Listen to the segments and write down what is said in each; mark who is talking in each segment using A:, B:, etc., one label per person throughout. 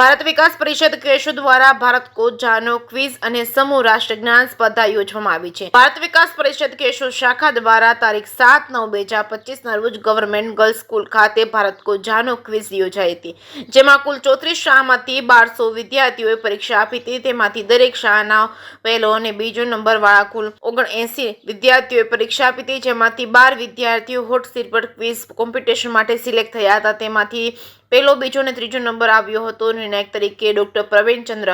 A: ભારત વિકાસ પરિષદ કેશો દ્વારા ભારત કો જાનો ક્વિઝ અને સમૂહ રાષ્ટ્ર જ્ઞાન સ્પર્ધા યોજવામાં આવી છે. ભારત વિકાસ પરિષદ કેશો શાખા દ્વારા તારીખ સાત નવ બે હજાર પચીસના રોજ ગવર્મેન્ટ ગર્લ્સ સ્કૂલ ખાતે ભારત કો જાનો ક્વિઝ યોજાઈ હતી. જેમાં કુલ ચોત્રીસ શાળામાંથી બારસો વિદ્યાર્થીઓએ પરીક્ષા આપી હતી. તેમાંથી દરેક શાળાના પહેલો અને બીજો નંબર વાળા કુલ ઓગણએંસી વિદ્યાર્થીઓએ પરીક્ષા આપી હતી. જેમાંથી બાર વિદ્યાર્થીઓ હોટ સીટ પર ક્વિઝ કોમ્પિટિશન માટે સિલેક્ટ થયા હતા. તેમાંથી પહેલો, બીજો અને ત્રીજો નંબર આવ્યો હતો. નિર્ણાયક તરીકે ડોક્ટર પ્રવીણચંદ્ર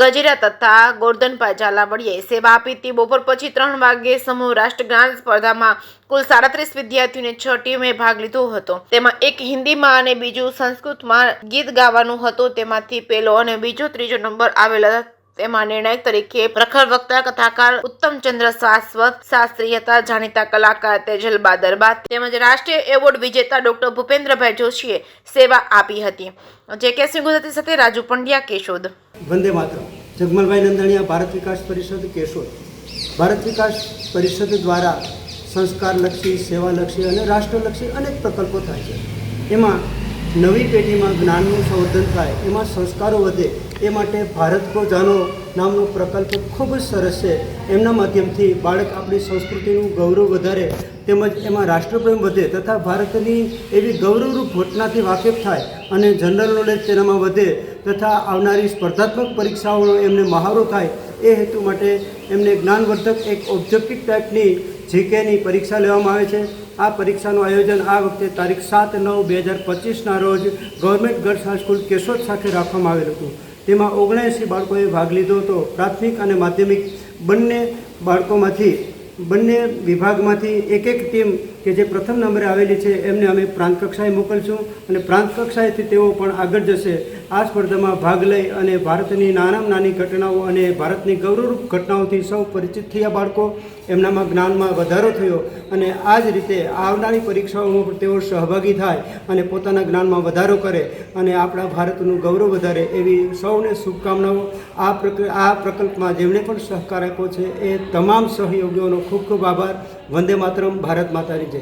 A: ગજેરા તથા ગોરધનભાઈ ઝાલાવડિયાએ સેવા આપી હતી. બપોર પછી ત્રણ વાગે સમૂહ રાષ્ટ્રગાન સ્પર્ધામાં કુલ સાડત્રીસ વિદ્યાર્થીઓને છ ટીમે ભાગ લીધો હતો. તેમાં એક હિન્દીમાં અને બીજું સંસ્કૃતમાં ગીત ગાવાનું હતું. તેમાંથી પહેલો અને બીજો, ત્રીજો નંબર આવેલા તેમાં નિર્ણાયક તરીકે પ્રખર વક્તા, કથાકાર ઉત્તમચંદ્ર શાશ્વત શાસ્ત્રી હતા, જાણીતા કલાકાર તેજલ બાદરબા તેમજ રાષ્ટ્રીય એવોર્ડ વિજેતા ડોક્ટર ભૂપેન્દ્રભાઈ જોશીએ સેવા આપી હતી. જે કે સિંહ ગુજરાતી સાથે રાજુ પંડ્યા કેશોદ.
B: વંદે માત્ર જગમલભાઈ નંદણીયા ભારત વિકાસ પરિષદ, કેશોદ. ભારત વિકાસ પરિષદ દ્વારા સંસ્કારલક્ષી, સેવાલક્ષી અને રાષ્ટ્રલક્ષી અનેક પ્રકલ્પો થાય છે. એમાં નવી પેઢીમાં જ્ઞાનનું સંવર્ધન થાય, એમાં સંસ્કારો વધે, એ માટે ભારત કો જાનો નામનો પ્રકલ્પ ખૂબ જ સરસ છે. એમના માધ્યમથી બાળક આપણી સંસ્કૃતિનું ગૌરવ વધારે તેમજ એમાં રાષ્ટ્રપ્રેમ વધે તથા ભારતની એવી ગૌરવરૂપ ઘટનાથી વાકેફ થાય અને જનરલ નોલેજ તેનામાં વધે તથા આવનારી સ્પર્ધાત્મક પરીક્ષાઓનો એમને મહાવરો થાય એ હેતુ માટે એમને જ્ઞાનવર્ધક એક ઓબ્જેક્ટિવ ટાઈપની જીકેની પરીક્ષા લેવામાં આવે છે. આ પરીક્ષાનું આયોજન આ વખતે તારીખ સાત નવ બે હજાર પચીસના રોજ ગવર્મેન્ટ ગર્લ્સ હાઈસ્કૂલ કેશોદ સાથે રાખવામાં આવેલું હતું. તેમાં ઓગણએંસી બાળકોએ ભાગ લીધો હતો. પ્રાથમિક અને માધ્યમિક બંને બાળકોમાંથી બંને વિભાગમાંથી એક એક ટીમ કે જે પ્રથમ નંબરે આવેલી છે, એમને અમે પ્રાંત કક્ષાએ મોકલશું અને પ્રાંત કક્ષાએથી તેઓ પણ આગળ જશે. આ સ્પર્ધામાં ભાગ લઈ અને ભારતની નાનામાં નાની ઘટનાઓ અને ભારતની ગૌરવરૂપ ઘટનાઓથી સૌ પરિચિત થયા બાળકો, એમનામાં જ્ઞાનમાં વધારો થયો અને આ જ રીતે આવનારી પરીક્ષાઓમાં પણ તેઓ સહભાગી થાય અને પોતાના જ્ઞાનમાં વધારો કરે અને આપણા ભારતનું ગૌરવ વધારે એવી સૌને શુભકામનાઓ. આ પ્રક, આ પ્રકલ્પમાં જેમણે પણ સહકાર આપ્યો છે, એ તમામ સહયોગીઓનો ખૂબ ખૂબ આભાર. વંદે માતરમ ભારત માતાની જય.